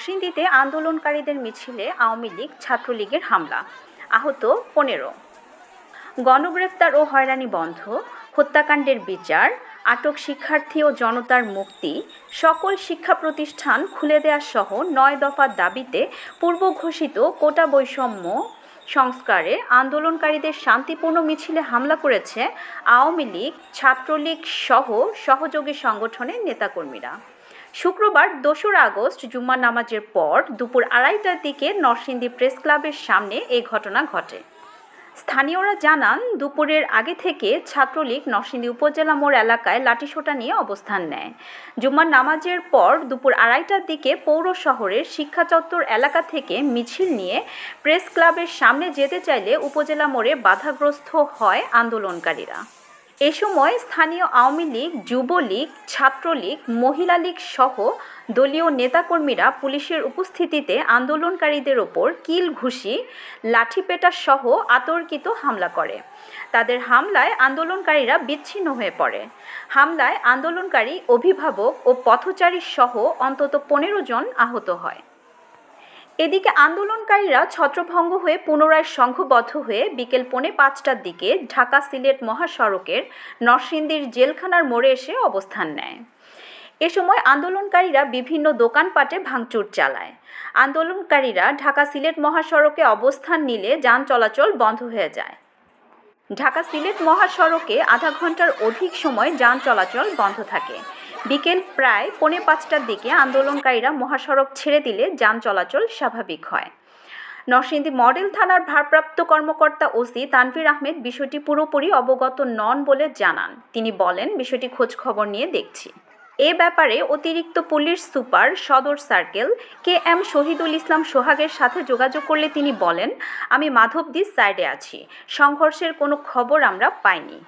নরসিংদীতে আন্দোলনকারীদের মিছিলে আওয়ামী লীগ ছাত্রলীগের হামলা। আহত পনেরো। গণগ্রেফতার ও হয়রানি বন্ধ। হত্যাকাণ্ডের বিচার, আটক শিক্ষার্থী ও জনতার মুক্তি, সকল শিক্ষা প্রতিষ্ঠান খুলে দেওয়া সহ নয় দফার দাবিতে পূর্ব ঘোষিত কোটা বৈষম্য সংস্কারে আন্দোলনকারীদের শান্তিপূর্ণ মিছিলে হামলা করেছে আওয়ামী লীগ, ছাত্রলীগ সহ সহযোগী সংগঠনের নেতাকর্মীরা। শুক্রবার দোসরা আগস্ট জুম্মা নামাজের পর দুপুর আড়াইটার দিকে নরসিংদী প্রেস ক্লাবের সামনে এই ঘটনা ঘটে। স্থানীয়রা জানান, দুপুরের আগে থেকে ছাত্রলীগ নরসিংদী উপজেলা মোড় এলাকায় লাঠিসোঁটা নিয়ে অবস্থান নেয়। জুম্মার নামাজের পর দুপুর আড়াইটার দিকে পৌর শহরের শিক্ষা চত্বর এলাকা থেকে মিছিল নিয়ে প্রেস ক্লাবের সামনে যেতে চাইলে উপজেলা মোড়ে বাধাগ্রস্ত হয় আন্দোলনকারীরা। এ সময় স্থানীয় আওয়ামী লীগ, যুবলীগ, ছাত্রলীগ মহিলা লীগ সহ দলীয় নেতাকর্মীরা পুলিশের উপস্থিতিতে আন্দোলনকারীদের ওপর কিল ঘুষি, লাঠিপেটা সহ আতর্কিত হামলা করে। তাদের হামলায় আন্দোলনকারীরা বিচ্ছিন্ন হয়ে পড়ে। হামলায় আন্দোলনকারী অভিভাবক ও পথচারী সহ অন্তত পনেরো জন আহত হয়। এদিকে আন্দোলনকারীরা ছত্রভঙ্গ হয়ে পুনরায় সংঘবদ্ধ হয়ে বিকেল পৌনে পাঁচটার দিকে ঢাকা সিলেট মহাসড়কের নরসিংদীর জেলখানার মোড়ে এসে অবস্থান নেয়। এ সময় আন্দোলনকারীরা বিভিন্ন দোকানপাটে ভাঙচুর চালায়। আন্দোলনকারীরা ঢাকা সিলেট মহাসড়কে অবস্থান নিলে যান চলাচল বন্ধ হয়ে যায়। ঢাকা সিলেট মহাসড়কে আধা ঘণ্টার অধিক সময় যান চলাচল বন্ধ থাকে। বিকেল প্রায় পৌনে পাঁচটার দিকে আন্দোলনকারীরা মহাসড়ক ছেড়ে দিলে যান চলাচল স্বাভাবিক হয়। নরসিংদী মডেল থানার ভারপ্রাপ্ত কর্মকর্তা ওসি তানভীর আহমেদ বিষয়টি পুরোপুরি অবগত নন বলে জানান। তিনি বলেন, বিষয়টি খোঁজ খবর নিয়ে দেখছি। এ ব্যাপারে অতিরিক্ত পুলিশ সুপার সদর circle K M Shahidul Islam সোহাগের সাথে যোগাযোগ করলে তিনি বলেন, আমি মাধবদী সাইডে আছি। সংঘর্ষের কোনো খবর আমরা পাইনি।